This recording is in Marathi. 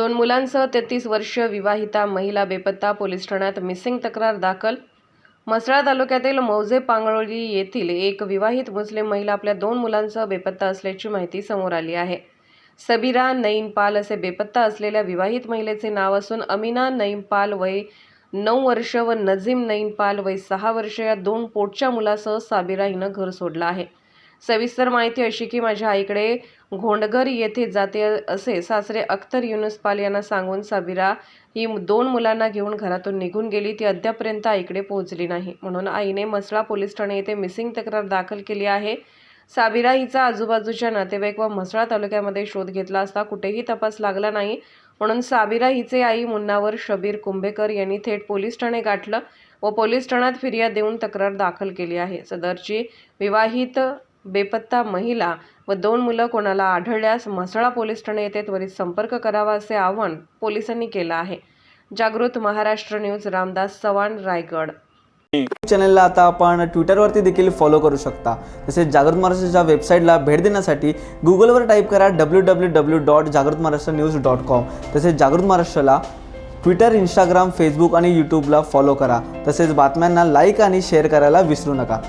दोन मुलांसह तेहतीस वर्ष विवाहिता महिला बेपत्ता पोलीस ठाण्यात मिसिंग तक्रार दाखल. म्हसळा तालुक्यातील मौजे पांगळोली येथील एक विवाहित मुस्लिम महिला आपल्या दोन मुलांसह बेपत्ता असल्याची माहिती समोर आली आहे. सबीरा नईम पाल असे बेपत्ता असलेल्या विवाहित महिलेचे नाव असून अमिना नईम पाल वय नऊ वर्ष व नझीम नईम पाल वय सहा वर्ष या दोन पोटच्या मुलासह साबिरा हिनं घर सोडलं आहे. सविस्तर माहिती अशी की माझ्या आईकडे घोंडगर येथे जाते असे सासरे अख्तर युनुस पाल यांना सांगून साबिरा ही दोन मुलांना घेऊन घरातून निघून गेली. ती अद्यापर्यंत आईकडे पोहोचली नाही. म्हणून आईने मसळा पोलीस ठाणे येथे मिसिंग तक्रार दाखल केली आहे. साबिरा हिचा आजूबाजूच्या नातेवाईक व म्हसळा तालुक्यामध्ये शोध घेतला असता कुठेही तपास लागला नाही. म्हणून साबिरा हिचे आई मुन्नावर शबीर कुंभेकर यांनी थेट पोलीस ठाणे गाठलं व पोलीस ठाण्यात फिर्याद देऊन तक्रार दाखल केली आहे. सदरची विवाहित बेपत्ता महिला व दोन मुलं कोणाला आढळल्यास म्हसळा पोलीस ठाणे येथे त्वरित संपर्क करावा असे आवाहन पोलिसांनी केलं आहे. जागृत महाराष्ट्र न्यूज रामदास चव्हाण रायगड. चॅनलला आता आपण ट्विटरवरती देखील फॉलो करू शकता. तसेच जागृत महाराष्ट्राच्या वेबसाईटला भेट देण्यासाठी गुगलवर टाईप करा डब्ल्यू डब्ल्यू डब्ल्यू डॉट जागृत महाराष्ट्र न्यूज डॉट कॉम तसेच जागृत महाराष्ट्राला ट्विटर इंस्टाग्राम फेसबुक आणि यूट्यूबला फॉलो करा. तसेच बातम्यांना लाईक आणि शेअर करायला विसरू नका.